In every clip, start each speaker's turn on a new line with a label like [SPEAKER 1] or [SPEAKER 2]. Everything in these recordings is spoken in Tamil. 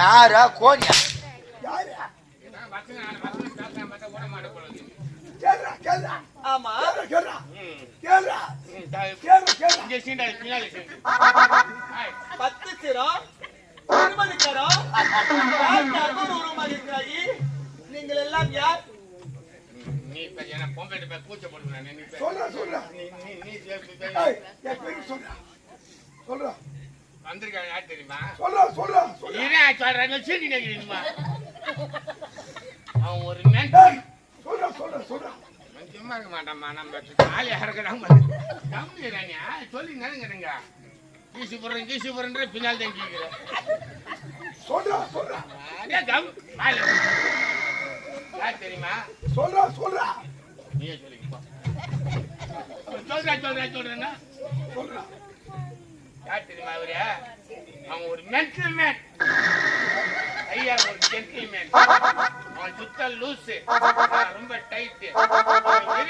[SPEAKER 1] நாரா
[SPEAKER 2] கேளுடா
[SPEAKER 3] ஆமா
[SPEAKER 4] சீண்டு. ஆய்.
[SPEAKER 3] பத்து சிரம் இருபது கரம் இருக்கிறாயி நீங்கள் எல்லாம் யார்
[SPEAKER 4] நீ இப்ப என்ன பொம்பளை போய் கூச்சப்படுறா நீ இப்ப-
[SPEAKER 2] சொல்றா சொல்றா
[SPEAKER 4] நீ நீ நீ
[SPEAKER 2] சொல்றா சொல்றா
[SPEAKER 4] வந்திருக்க யார் தெரியுமா?
[SPEAKER 2] சொல்றா சொல்றா
[SPEAKER 4] இதான் சொல்றாங்க நினைக்கிறீங்களா அவன் ஒரு மென்
[SPEAKER 2] ஏய் சொல்றா சொல்றா சொல்றா
[SPEAKER 4] சும்மா இருக்க மாட்டான்மா நம்ம காலி இறக்குறாங்க ராணியா சொல்லி நினைக்கிறேங்க கீசுபுரம் கீசுபுரன்ற பின்னால் தான் கேட்கிறேன்
[SPEAKER 2] சொல்றா சொல்றா
[SPEAKER 4] அதே கம். யார் தெரியுமா?
[SPEAKER 2] சொல்றா சொல்றா
[SPEAKER 4] நீயே சொல்லிக்க போ. சொல்றா சொல்றா சொல்றேன்னா?
[SPEAKER 2] சொல்றா
[SPEAKER 4] யார் தெரியுமா அவரு ஒரு மென்டல் மேன் ஐயா ஒரு அவன் சுத்த லூசு. ரொம்ப டைட்டு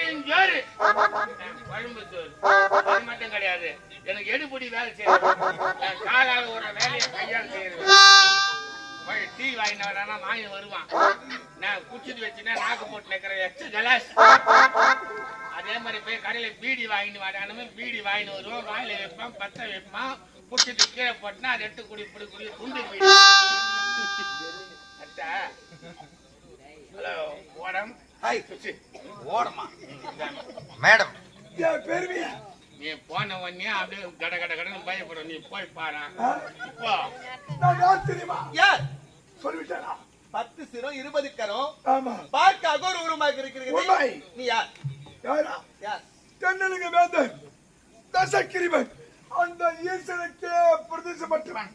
[SPEAKER 4] எரிஞ்சோறு குழம்பு சோறு. அது மட்டும் கிடையாது. எனக்கு எடுபடி வேலை செய்யறது. காலாக ஒரு வேலையை கையால் செய்யறது. டீ வாங்கிட்டு வரானா வாங்கி வருவான். நான் குச்சிட்டு வச்சுன்னா நாக்கு போட்டு நிக்கிற எச்சு கலாஸ் அதே மாதிரி போய் கடையில பீடி வாங்கிட்டு வரானுமே பீடி வாங்கிட்டு வருவோம் வாயில வைப்பான் பத்த வைப்பான். குடிச்சிட்டு கீழே போட்டுனா அதை எடுத்து குடி குடி குடி துண்டு ஹலோ ஓடம்.
[SPEAKER 1] ஹாய்.
[SPEAKER 4] சுச்சி.
[SPEAKER 1] ஓடமா மேடம்.
[SPEAKER 2] பெருமையா?
[SPEAKER 4] நீ போன உடனே அப்படியே கட கட கடன்னு பயப்படும் நீ போய் பாரு? இப்போ
[SPEAKER 2] தெரியுமா?
[SPEAKER 3] யார்?
[SPEAKER 2] சொல்லிவிட்டேனா
[SPEAKER 3] பத்து சிரம் இருபது கரம்
[SPEAKER 2] ஆமா.
[SPEAKER 3] பார்க்க அகோர உருவமாக. இருக்கிறீர்கள். நீ யார்?
[SPEAKER 2] யாரா?
[SPEAKER 3] யார்?
[SPEAKER 2] தென்னலிங்க வேந்தன். தசக்கிரிவன். அந்த ஈசனுக்கே பிரதேசப்பட்டவன்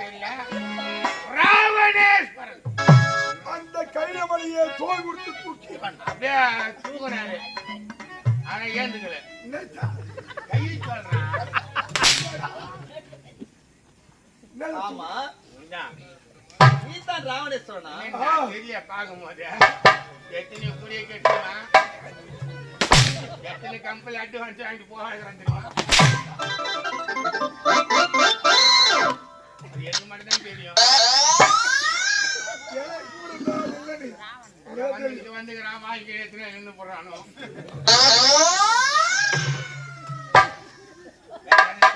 [SPEAKER 4] தெரியல ராவணேஸ்வரன்
[SPEAKER 2] அந்த கைலமலையை தோல் கொடுத்து தூக்கியவன்.
[SPEAKER 4] அப்படியே? தூங்குறாரு. ஆனா ஏந்துக்கல.
[SPEAKER 2] என்னடா?
[SPEAKER 4] கை சொல்றான்
[SPEAKER 3] ஆமா
[SPEAKER 4] இதான்.
[SPEAKER 3] ராவணேஸ்வரனா
[SPEAKER 4] என்ன தெரிய பார்க்கும்போது எத்தனை புரிய கட்டுமா எத்தனை கம்பெனி அட்வான்ஸ் வாங்கிட்டு போகிறாங்க தெரியுமா அது எனக்கு மட்டும்தான் தெரியும்
[SPEAKER 2] எனக்கு கூட நான் இல்லை நீ. எனக்கு தெரியும்.
[SPEAKER 4] வந்துட்டு வந்துக்கிறான் வாங்கி எத்தனை நின்று போடுறானோ தெரியுமா தான் பேசுங்க ஆகட்டும்
[SPEAKER 2] என்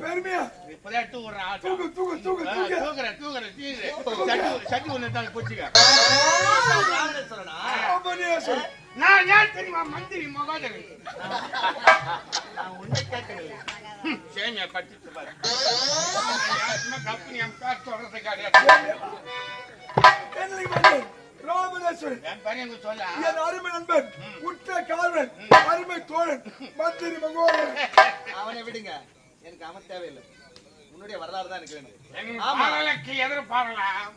[SPEAKER 2] பெருமையா?
[SPEAKER 4] இப்பதான் டூ விடுறான் ஆகட்டும்
[SPEAKER 2] தூக்கு தூக்கு தூக்கு தூக்கு.
[SPEAKER 4] தூக்குறேன் தூக்குறேன் தூக்குறேன். சட்டி சட்டி ஒன்று தான்
[SPEAKER 2] ராமணேஸ்வரன்
[SPEAKER 4] நான் யார் தெரியுமா? மந்திரி
[SPEAKER 3] நான் உன்னை கேட்கவில்லை.
[SPEAKER 4] சேமியா கட்டிட்டு பாரு. கம்பெனி சொல்றது கிடையாது.
[SPEAKER 2] ராமணேஸ்வரன்
[SPEAKER 4] என்
[SPEAKER 2] அருமை நண்பன் உற்ற காவலன் அருமை தோழன் மந்திரி
[SPEAKER 3] அவனை விடுங்க. எனக்கு அவன் தேவையில்லை. உன்னுடைய வரலாறு தான் எனக்கு வேணும்.
[SPEAKER 4] எங்க
[SPEAKER 3] ஆமா.
[SPEAKER 4] பாடலுக்கு எதிர பாடலாம்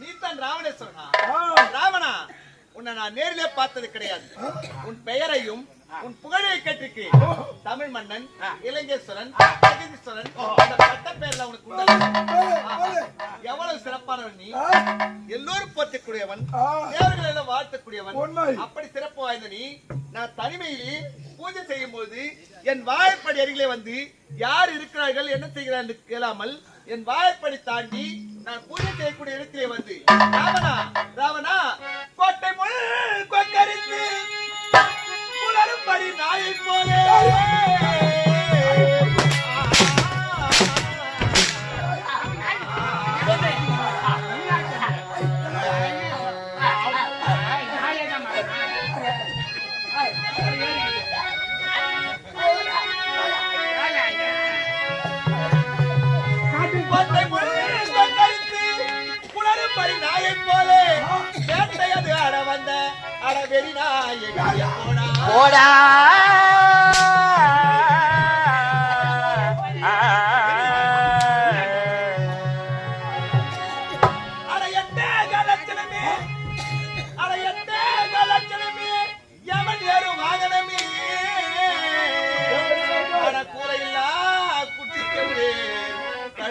[SPEAKER 3] நீ தான் ராவணேஸ்வரனா? ராவணா உன்னை நான் நேரிலே பார்த்தது கிடையாது. உன் பெயரையும் உன் புகழை கேட்டிருக்கு தமிழ் மன்னன் இலங்கேஸ்வரன் ஜெகதீஸ்வரன் அந்த பட்ட பேர்ல உனக்கு. எவ்வளவு சிறப்பானவன் நீ? எல்லோரும் போற்றக்கூடியவன். தேவர்கள் எல்லாம் வாழ்த்தக்கூடியவன். அப்படி சிறப்பு வாய்ந்த நீ நான் தனிமையிலே பூஜை செய்யும் போது என் வாழைப்படி அருகிலே வந்து யார் இருக்கிறார்கள் என்ன செய்கிறார்கள் என்று கேளாமல் என் வாழைப்படி தாண்டி நான் பூஜை செய்யக்கூடிய இடத்திலே வந்து ராவணா ராவணா கோட்டை முள் கொக்கரித்து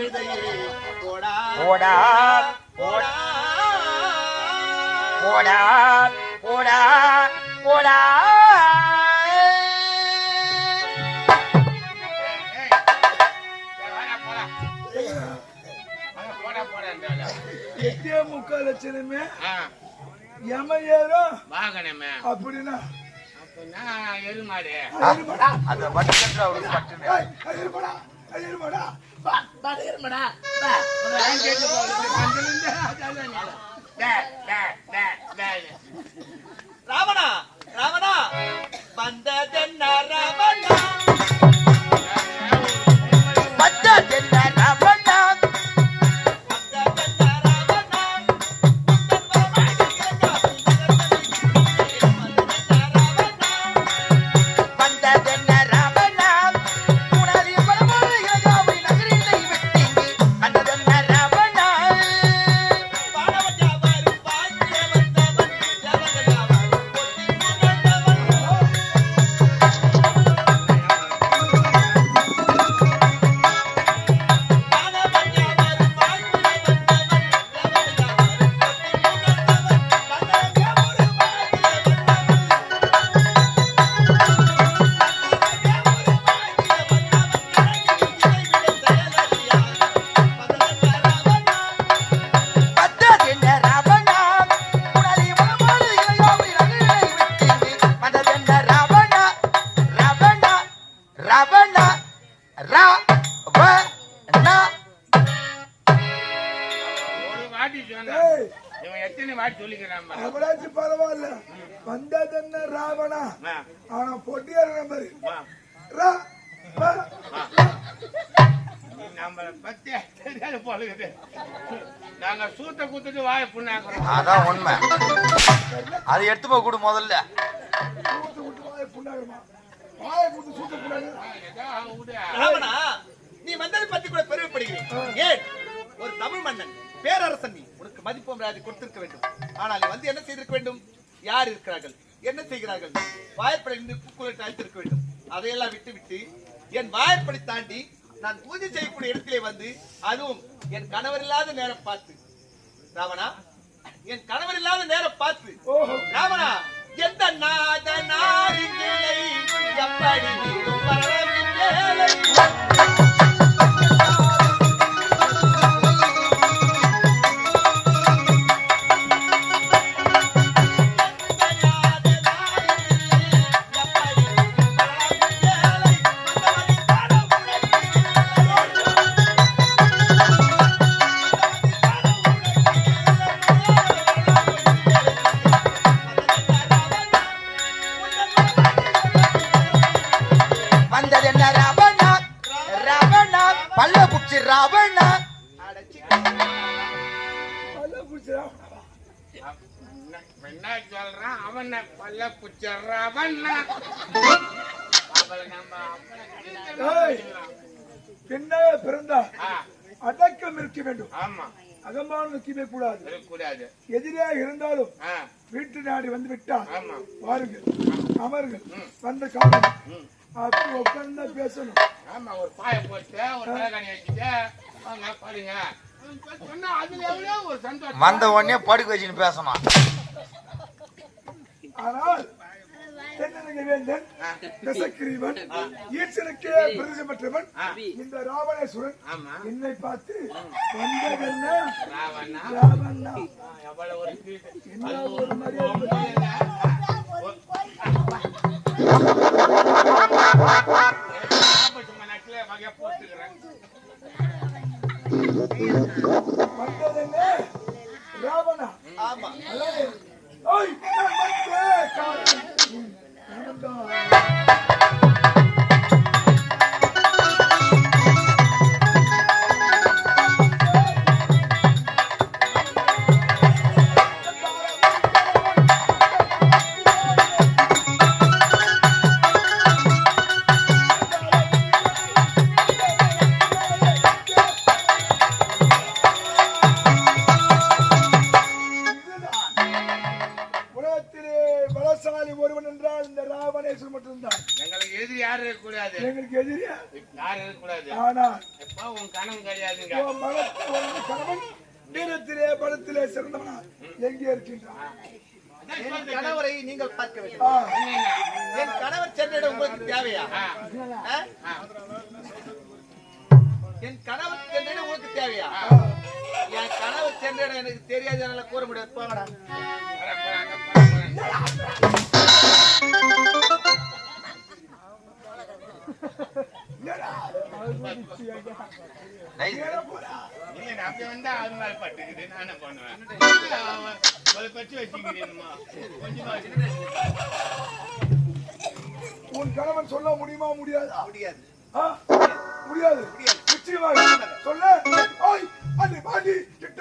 [SPEAKER 3] போடா
[SPEAKER 1] போடா.
[SPEAKER 3] போடா
[SPEAKER 1] போடா
[SPEAKER 3] போடா.
[SPEAKER 2] எட்டே முக்கால் லட்சணமே
[SPEAKER 4] ஆ,
[SPEAKER 2] எம ஏறும்
[SPEAKER 4] வாகனமே
[SPEAKER 2] அப்படின்னா
[SPEAKER 4] அப்படின்னா எருமாடு
[SPEAKER 1] அந்த மட்டும் அவருக்கு
[SPEAKER 2] அது இருமாடா அது வா வா இருமாடா வா
[SPEAKER 4] நான் கேட்டு டே, டே, டே, டே.
[SPEAKER 3] ராவணா ராவணா வந்ததென்ன ராவணா
[SPEAKER 2] அவளாச்சும் பரவாயில்ல. வந்ததென்ன ராவணா?
[SPEAKER 4] வா,
[SPEAKER 2] ஆனா பொட்டியார நம்பரு.
[SPEAKER 4] நம்மள பத்தி தெரியாத போலுக்குது நாங்க சூத்த குத்துட்டு வாய புண்ணாக்குறோம்.
[SPEAKER 1] அதான் உண்மை. அது எடுத்து போய் கொடு முதல்ல.
[SPEAKER 2] சூத்து விட்டு வாயை புண்ணாகமா வாயை கொடுத்து சூத்த.
[SPEAKER 3] ராவணா நீ வந்ததை பத்தி கூட பெருமைப்படுகிறேன். ஏன் ஒரு தமிழ் மன்னன் பேரரசன் நீ. உனக்கு மதிப்பு மரியாதை கொடுத்திருக்க வேண்டும். ஆனால் வந்து என்ன செய்திருக்க வேண்டும்? யார் இருக்கிறார்கள்? என்ன செய்கிறார்கள்? வாய்ப்படை இருந்து கூக்குரட்டு அழைத்திருக்க வேண்டும். அதையெல்லாம் விட்டு விட்டு என் வாய்ப்படை தாண்டி நான் பூஜை செய்யக்கூடிய இடத்திலே வந்து அதுவும் என் கணவர் இல்லாத நேரம் பார்த்து. ராவணா என் கணவர் இல்லாத நேரம் பார்த்து. ராவணா எந்த நாத நாரிகளை எப்படி
[SPEAKER 1] என்ன
[SPEAKER 4] சொல்றான் அவன பல்ல நம்ம
[SPEAKER 2] ஏய். பின்னே பிறந்தா. அடக்கம் இருக்க வேண்டும்.
[SPEAKER 4] ஆமா.
[SPEAKER 2] அகம்பானம் இருக்கவே கூடாது. எதிரியாக இருந்தாலும் வீட்டு நாடி வந்து விட்டால் வாருங்கள் அமருங்கள். வந்த காலம். அப்படி உட்கார்ந்தா பேசணும்.
[SPEAKER 4] ஆமா ஒரு பாய போட்டு ஒரு பாருங்க.
[SPEAKER 1] வந்த உடனே படுக்க வச்சுன்னு பேசணும்.
[SPEAKER 2] ஆனால் தசக்கிரீவன் ஈசனுக்கே பெற்றவன் இந்த ராவணேஸ்வரன்.
[SPEAKER 4] ஆமா.
[SPEAKER 2] என்னை பார்த்து வந்ததென்ன
[SPEAKER 4] ராவணா
[SPEAKER 3] ஆமா
[SPEAKER 2] அல்லது ஓய் நான் வந்தே கணவன் வீரத்திலே பலத்திலே சிறந்தவனா எங்கே இருக்கின்றான் என் கணவரை நீங்கள் பார்க்க வேண்டும் என் கணவர் சென்ற உங்களுக்கு தேவையா
[SPEAKER 4] ஆ,
[SPEAKER 2] என் கணவர் சென்ற உங்களுக்கு தேவையா என் கணவர் சென்ற எனக்கு தெரியாது என்னால கூற முடியாது போங்கடா
[SPEAKER 4] வர போறாங்க, வர இல்ல, அப்படி வந்தா அது மேல பட்டுக்குது, நான் என்ன பண்ணுவேன்? ஒரு பச்சை வச்சுக்கிறேன்மா. கொஞ்சமா.
[SPEAKER 3] உன் கணவன் சொல்ல முடியுமா முடியாதா
[SPEAKER 2] முடியாது?
[SPEAKER 3] முடியாது நிச்சயமாக சொல்ல பாடி கிட்ட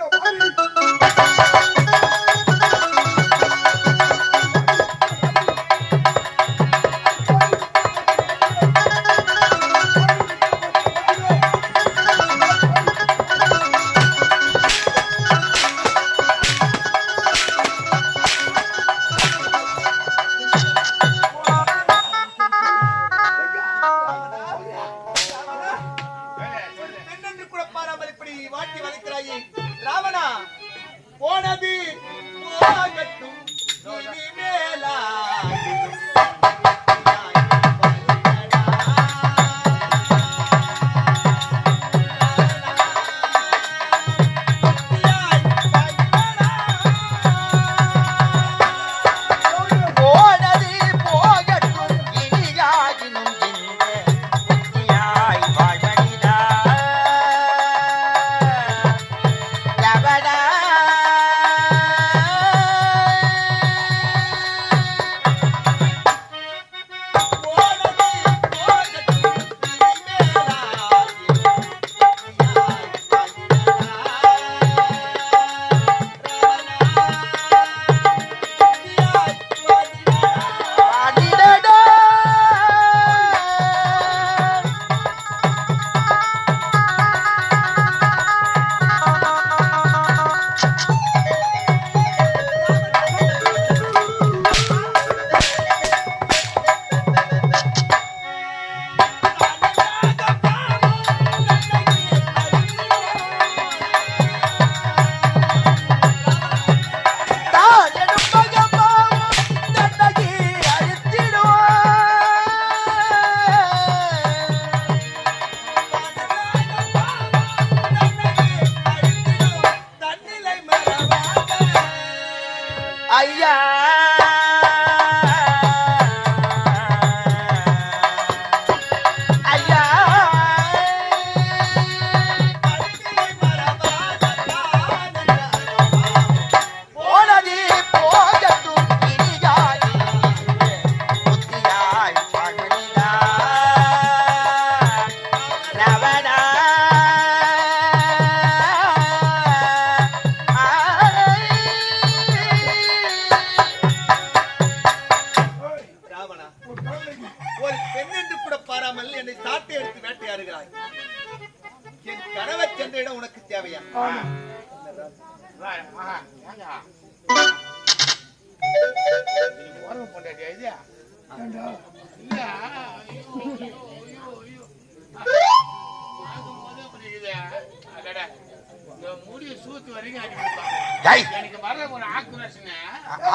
[SPEAKER 4] எனக்கு வர்ற ஒரு ஆக்ரோஷங்க.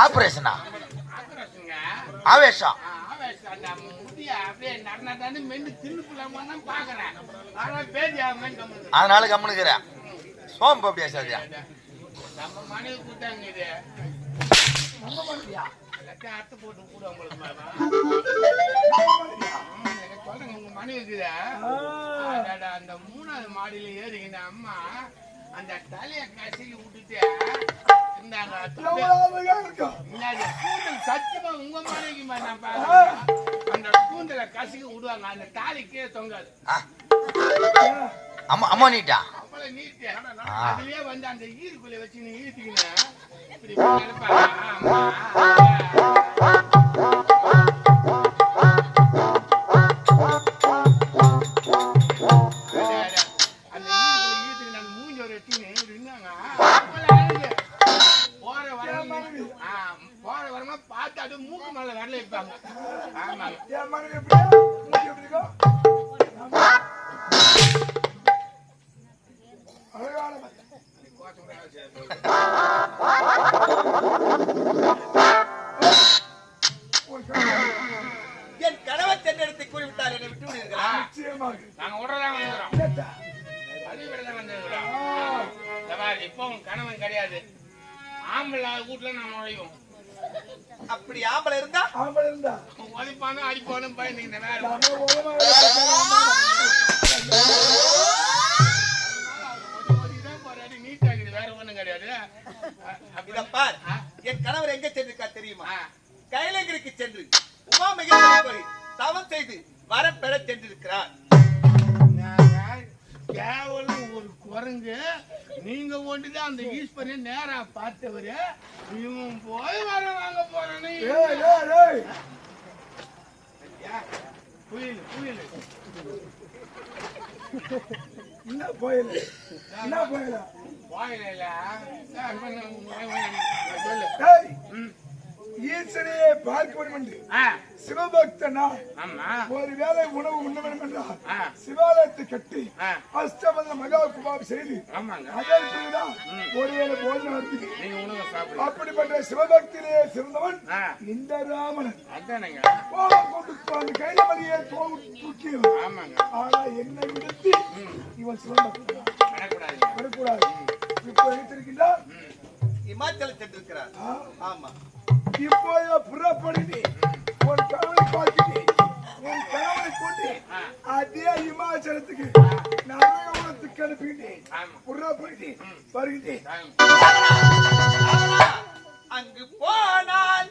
[SPEAKER 1] ஆபரேஷனா ஆவேசம்.
[SPEAKER 4] அந்த முடிய அப்படியே நட நடன்னு மென்னு தின்னுக்குலாமான்னு தான் பார்க்கறேன். ஆனா பேதி ஆகாமன்னு
[SPEAKER 1] அதனால கம்முனுக்குறேன் சோம்பு அப்படியா சாதியா
[SPEAKER 4] நம்ம மனைவி கூட்டாங்க இது எல்லாத்தையும் அறுத்து போட்டு கூட உங்களுக்கு சொல்றேங்க உங்க மனைவி இருக்குதா அந்த மூணாவது மாடியில ஏறிக்கின அம்மா அந்த தலையை கசக்கி விட்டுட்டு கூந்தல் சத்தியமா உங்க பாக்குறேன். அந்த கூந்தலை கசக்கி விடுவாங்க. அந்த தாலி கீழே தொங்காது?
[SPEAKER 1] அம்மா அம்மா நீட்டா.
[SPEAKER 4] அதுலயே வந்து அந்த ஈருக்குள்ள வச்சு நீ ஈர்த்தீங்கன்னா இப்படி அது மூக்கு மேல வரல வைப்பாங்க ஆமா.
[SPEAKER 3] என் மனைவி எப்படியா எப்படி இருக்கும் அழகான
[SPEAKER 2] ஏய்.
[SPEAKER 4] புயல்
[SPEAKER 2] என்ன போயில என்ன போயில
[SPEAKER 4] வாயில சொல்லு
[SPEAKER 2] ஏய்
[SPEAKER 4] ம்.
[SPEAKER 2] ஈசனையே பார்க்க வேண்டும் என்று சிவபக்தனா?
[SPEAKER 4] ஆமா.
[SPEAKER 2] ஒரு வேளை உணவு உண்ண வேண்டும் என்றால் சிவாலயத்தை கட்டி
[SPEAKER 4] ஆ,
[SPEAKER 2] அஷ்டமந்த மகா குபாப் செய்து பிறகுதான் ஒருவேளை போஜனம் வருது அப்படிப்பட்ட சிவபக்தியிலே சிறந்தவன் இந்த ராமனன்
[SPEAKER 4] அதானங்க.
[SPEAKER 2] கோபம் கொண்டு தூக்கியவன்.
[SPEAKER 4] ஆமாங்க.
[SPEAKER 2] ஆனா என்னை விடுத்து இவன் சிவபக்தன்? வரக்கூடாது இப்போ எடுத்திருக்கின்றார்.
[SPEAKER 3] இமாச்சல சென்றிருக்கிறார்
[SPEAKER 2] ஆ,
[SPEAKER 3] ஆமா.
[SPEAKER 2] இப்போ புறப்படி ஒரு கணவனை பார்க்கிட்டு ஒரு கணவனை கொண்டு. அதே இமாச்சலத்துக்கு நரகத்துக்கு அனுப்பிட்டேன்
[SPEAKER 4] ஆமா.
[SPEAKER 2] புறப்படி வருகின்றேன்
[SPEAKER 4] ஆமா.
[SPEAKER 3] அங்கு போனால்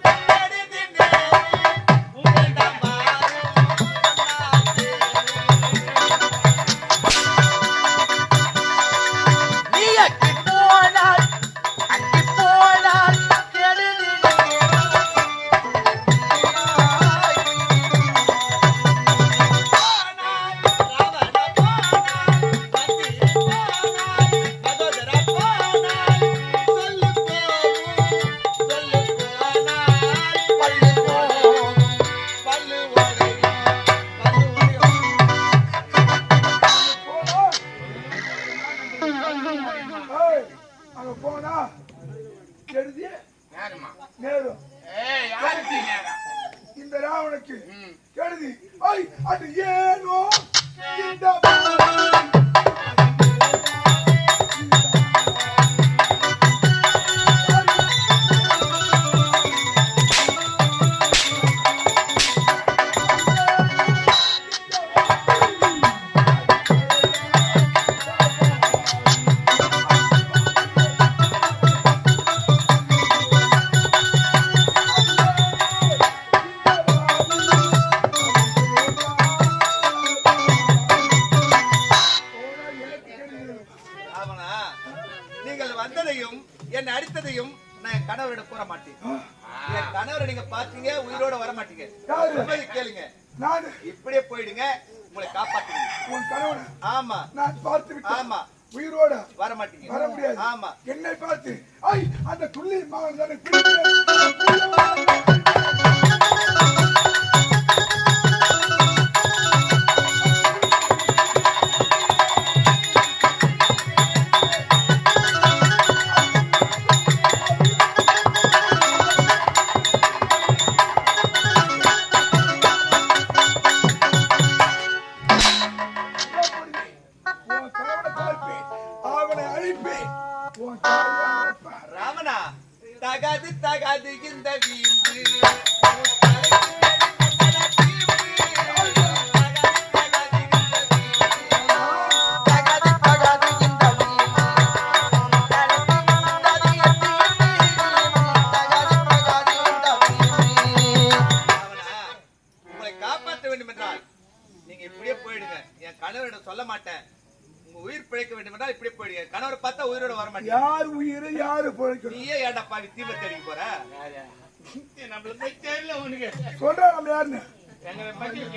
[SPEAKER 2] யாரு?
[SPEAKER 3] சொல்வதை கேளுங்க.
[SPEAKER 2] நான்
[SPEAKER 3] இப்படியே போயிடுங்க உங்களை காப்பாத்துங்க
[SPEAKER 2] உன் கணவனை
[SPEAKER 3] ஆமா.
[SPEAKER 2] நான் பார்த்து விட்டேன்
[SPEAKER 3] ஆமா.
[SPEAKER 2] உயிரோட
[SPEAKER 3] வர மாட்டீங்க
[SPEAKER 2] வர முடியாது.
[SPEAKER 3] ஆமா.
[SPEAKER 2] என்னை பார்த்து ஐ அந்த துள்ளி மகன் தானே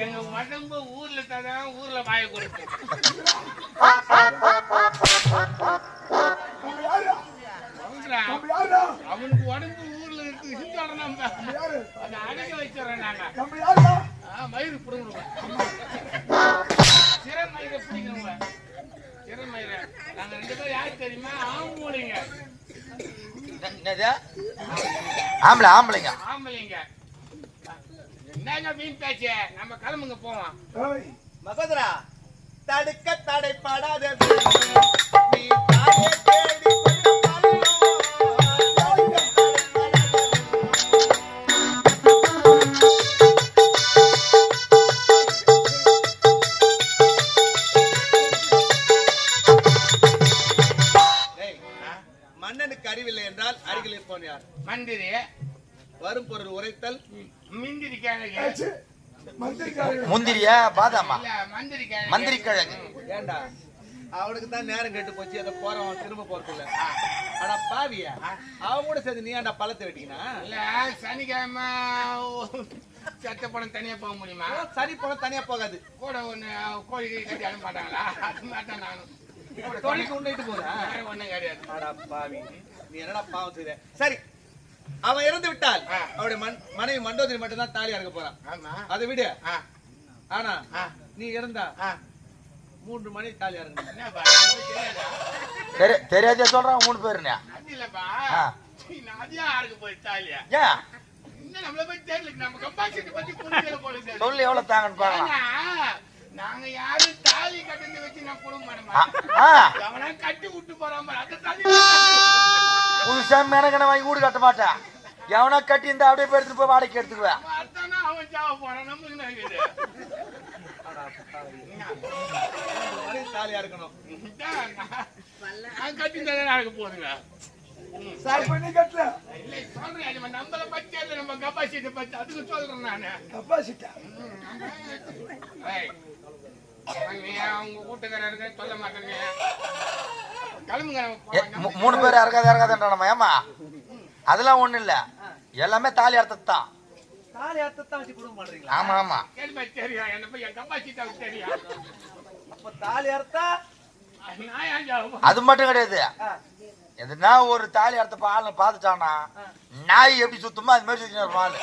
[SPEAKER 4] எங்க உடம்பு ஊர்ல ததான் ஊர்ல வாய
[SPEAKER 2] யாரா
[SPEAKER 4] அவனுக்கு உடம்பு ஊர்ல இருக்கு.
[SPEAKER 2] யாரு
[SPEAKER 4] அதை அடக்க வச்சிடறோம் நாங்க. மயிறு பிடுங்குறோம் சிற மயிரை பிடிக்கிறோம் சிற மயிரை. நாங்க ரெண்டு பேரும் யாரு தெரியுமா? ஆம்பளைங்க.
[SPEAKER 1] ஆம்பளை ஆம்பளைங்க.
[SPEAKER 4] ஆம்பளைங்க. வீண் பேச்சு. நம்ம கிளம்புங்க போவோம்.
[SPEAKER 2] ஏய்,
[SPEAKER 3] மகோதரா தடுக்க தடைப்படாத. நீ தேடி மன்னனுக்கு அறிவில்லை என்றால் அருகில் இருப்பவன் யார்?
[SPEAKER 4] மந்திரி.
[SPEAKER 3] வரும் பொருள் உரைத்தல்
[SPEAKER 4] மிந்திரி கிழங்கு
[SPEAKER 2] ஆச்சு. மந்திரிக்காரங்க
[SPEAKER 1] முந்திரியா? பாதாமா?
[SPEAKER 4] இல்ல மந்திரி கிழங்கு
[SPEAKER 3] ஏண்டா? அவனுக்கு தான் நேரம் கெட்டு போச்சு அதை போறவன் திரும்ப போறது இல்ல ஆனா பாவியா? அவன் கூட சேர்ந்து நீ ஏன்டா பழத்தை வெட்டிக்கினா?
[SPEAKER 4] இல்ல சனிக்கிழமை சட்ட பணம் தனியா போக முடியுமா?
[SPEAKER 3] சரி போன தனியா போகாது?
[SPEAKER 4] கூட ஒண்ணு கோழி கட்டி அனுப்ப மாட்டாங்களா? அது மாட்டேன் நானும்.
[SPEAKER 3] தொழிலுக்கு போதா
[SPEAKER 4] வேற ஒண்ணும் கிடையாது.
[SPEAKER 3] அடா பாவி நீ என்னடா பாவம் செய்த சரி அவன் இறந்து விட்டால். அவருடைய மன்- மனைவி மண்டோதரி மட்டும் தான் தாலி அறுக்க போறான்.
[SPEAKER 4] ஆமா.
[SPEAKER 3] அதை விடு. ஆனா. நீ இறந்தா. மூன்று மணி தாலி
[SPEAKER 4] எனக்கு தெரியாதா?
[SPEAKER 1] தெரி- தெரியாதே சொல்றான் மூணு பேருண்ணே. சொல்லு எவ்வளவு தாங்கன்னு
[SPEAKER 4] ஏன்னா, நாங்க யாரும் தாலி கட்டுன்னு வச்சு நான்
[SPEAKER 1] ஆ,
[SPEAKER 4] அவனா கட்டி விட்டு போறான் பாரு, அந்த தாலி
[SPEAKER 1] புதுசா மெனக்கண வாங்கி வீடு கட்ட மாட்டேன். எவனா கட்டி இருந்தா அப்படியே எடுத்துட்டு போய் வாடகைக்கு எடுத்துக்குவேன்.
[SPEAKER 4] அவன் சாவ போறான். நமக்கு நான் நான் கட்டி தான் நடக்க போதுங்க
[SPEAKER 2] சார் பண்ணி கட்டல
[SPEAKER 4] இல்லை சொல்றேன் நம்ம நம்மள பத்தி இல்ல நம்ம கப்பாசிட்டி பத்தி அதுக்கு சொல்றேன் நானு.
[SPEAKER 2] கப்பாசிட்டா
[SPEAKER 1] மூணு பேர் இறக்காத இறக்காதுன்ற ஏமா அதெல்லாம் ஒண்ணும் இல்ல. எல்லாமே தாலி அறுத்தது தான் ஆமா ஆமா. அது மட்டும் கிடையாது. எதுனா ஒரு தாலி அறுத்த பால் பார்த்துட்டானா நாய் எப்படி சுத்துமோ அது மாதிரி சுத்தினா பால்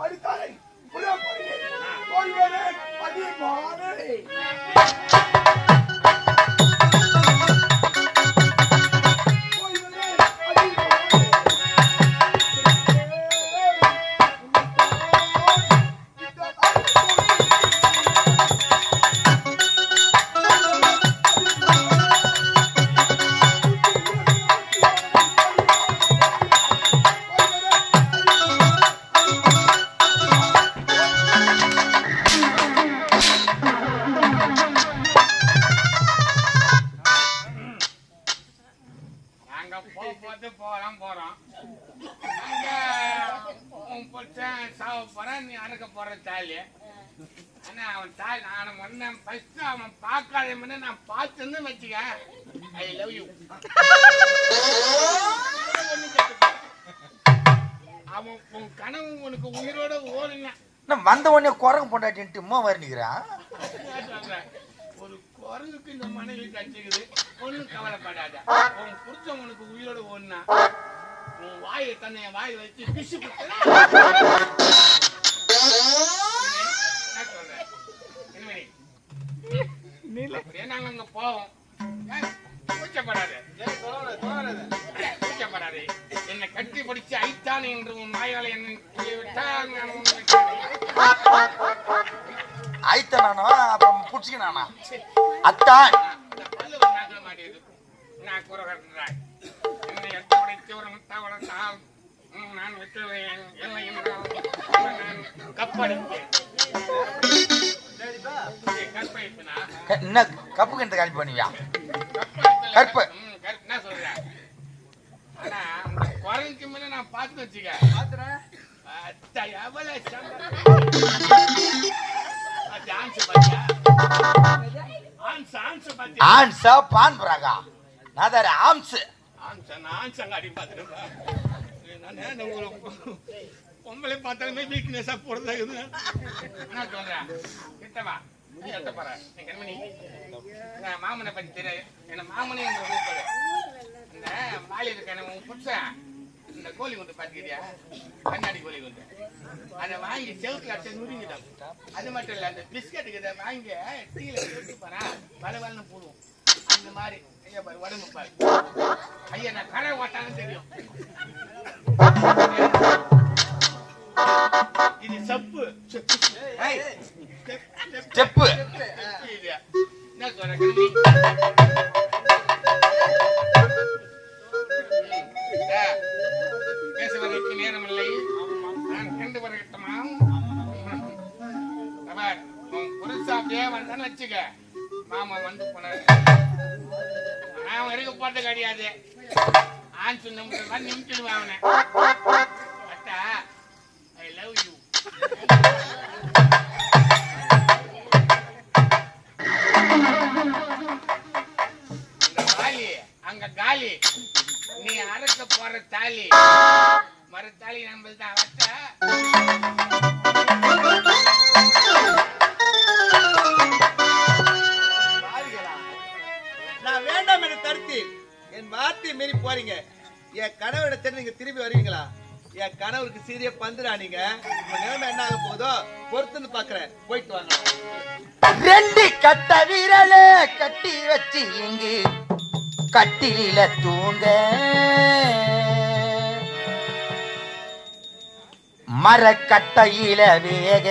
[SPEAKER 2] அடித்தாரை புரிய போய் போய் வரே அடி
[SPEAKER 4] உன் கனவு உனக்கு உயிரோட ஓடுனா.
[SPEAKER 1] நான் வந்த உடனே குரங்கு பொண்டாட்டின்ட்டு உமா வர்ணிக்கிறான்
[SPEAKER 4] ஒரு குரங்குக்கு இந்த மனைவி கட்டிக்குது ஒண்ணும் கவலைப்படாத. உன் உனக்கு உயிரோட ஓடுனா உன் வாயை தன்னை வாயை வச்சு பிசு குத்துனா என்ன சொல்ற? இனிமேனி. அப்படியே நாங்க அங்க போவோம். ஏய், கூச்சப்படாத. கட்டி பிடிச்சு ஐத்தான் என்று உன் வாயால் என்னை விட்டால் நான்
[SPEAKER 1] நானா அப்புறம் புடிச்சிக்கினானா அத்தான்
[SPEAKER 4] இந்த. நான் குறவர்ன்றாய். என்னை எட்டு உடைத்து ஒரு முத்தா வளர்த்தால், நான் விட்டுடுவேன். இல்லை என்றால் நான் கப்படிப்பேன்.
[SPEAKER 1] என்ன கப்பு கிணத்து காலி பண்ணுவியா கற்பு.
[SPEAKER 4] ம், கற்பு. என்ன சொல்ற? ஆனா, அந்த குரங்குக்கு நான் பார்த்து வச்சுக்க. அத்தா, எவ்வளவு dance பாத்தியா? ஆன்ஸ், ஆன்ஸ் பாத்தியா?
[SPEAKER 1] ஆன்ஸா பான் பிராகா. நாதாரு ஆம்ஸ்
[SPEAKER 4] ஆன்சன் ஆன்சன் அடி பார்த்துருப்பேன் நான் ஒரு பொம்பளை பார்த்தாலுமே வீக்னஸா போடுறது என்ன சொல்றேன் கிட்டவா நான் மாமனை பத்தி தெரியாது என்ன மாமனே கூப்பிடு இந்த மாலி இருக்க புருஷன்? இந்த கோழி குண்டு பாத்துக்கிறியா கண்ணாடி கோழி குண்டு. அதை வாங்கி செவுத்துல அடிச்சு நுரிங்கிட்டோம் அது மட்டும் இல்ல அந்த பிஸ்கட்டுக்கு இதை வாங்கி டீல போட்டு போறா வள வளன்னு போடுவோம். அந்த மாதிரி. ஐயா பாரு உடம்பு பாரு. ஐயா நான் கடை ஓட்டான்னு தெரியும். இது சப்பு.
[SPEAKER 1] செப்பு.
[SPEAKER 4] என்ன வந்தான்னு வச்சுக்க. மாமா வந்து போனாரு. நான் வரைக்கும் போட்டு கிடையாது. ஆன் சொன்ன நிமிச்சிடுவேன் அவனை. அட்டா ஐ லவ் யூ அங்க காலி நீ அறுக்க போற தாலி. மறு தாலி நம்மள்தான். வச்ச
[SPEAKER 3] நான் தடுத்து. என் வார்த்தையை மீறி போறீங்க. என் கணவரிடத்தில் நீங்க திரும்பி வருவீங்களா? என் கணவருக்கு சீரிய பந்துடா நீங்க. நிலைமை என்ன ஆக போதோ பொறுத்துன்னு பாக்குறேன். போயிட்டு வாங்க.
[SPEAKER 1] ரெண்டு கட்ட விரல கட்டி வச்சு இங்கு கட்டில தூங்க. மரக்கட்டையில வேக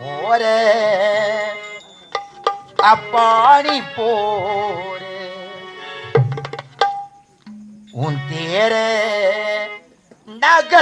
[SPEAKER 1] போற. அப்பாணி போரே உன் தேர நக